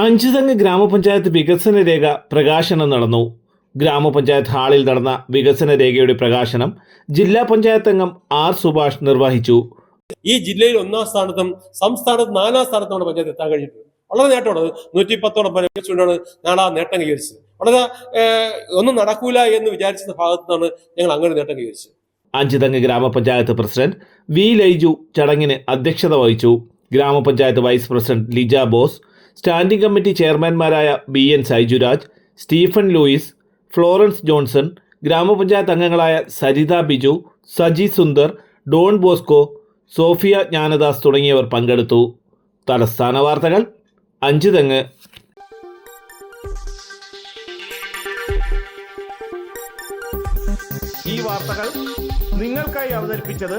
അഞ്ചുതങ്ങ് ഗ്രാമപഞ്ചായത്ത് വികസന രേഖ പ്രകാശനം നടന്നു. ഗ്രാമപഞ്ചായത്ത് ഹാളിൽ നടന്ന വികസന രേഖയുടെ പ്രകാശനം ജില്ലാ പഞ്ചായത്ത് അംഗം ആർ സുഭാഷ് നിർവഹിച്ചു. ഈ ജില്ലയിൽ ഒന്നാം സ്ഥാനത്തും സംസ്ഥാനത്ത് നാലാം സ്ഥാനത്തുമാണ് പഞ്ചായത്ത് എത്താൻ കഴിഞ്ഞിട്ടുള്ളത്. വളരെ നേട്ടമാണ്. നൂറ്റി പത്തോളം വെച്ചുകൊണ്ടാണ് നാളെ ആ നേട്ടം കൈവരിച്ചത്. വളരെ ഒന്നും നടക്കൂല എന്ന് വിചാരിച്ച ഭാഗത്തു നിന്നാണ് ഞങ്ങൾ അങ്ങനെ നേട്ടം കൈവരിച്ചത്. അഞ്ചുതങ്ങ് ഗ്രാമപഞ്ചായത്ത് പ്രസിഡന്റ് വി ലൈജു ചടങ്ങിന് അധ്യക്ഷത വഹിച്ചു. ഗ്രാമപഞ്ചായത്ത് vice president Lija Bose standing committee ചെയർമാൻമാരായ B N Saijuraj Stephen Louis Florence Johnson ഗ്രാമപഞ്ചായത്ത് അംഗങ്ങളായ Saritha Biju Saji Sundar Don Bosco Sophia Jnanadas തുടങ്ങിയവർ പങ്കെടുത്തു. തലസ്ഥാന വാർത്തകൾ അഞ്ചുതെങ്ങ് ഈ വാർത്തകൾ നിങ്ങൾക്കായി അവതരിപ്പിച്ചത്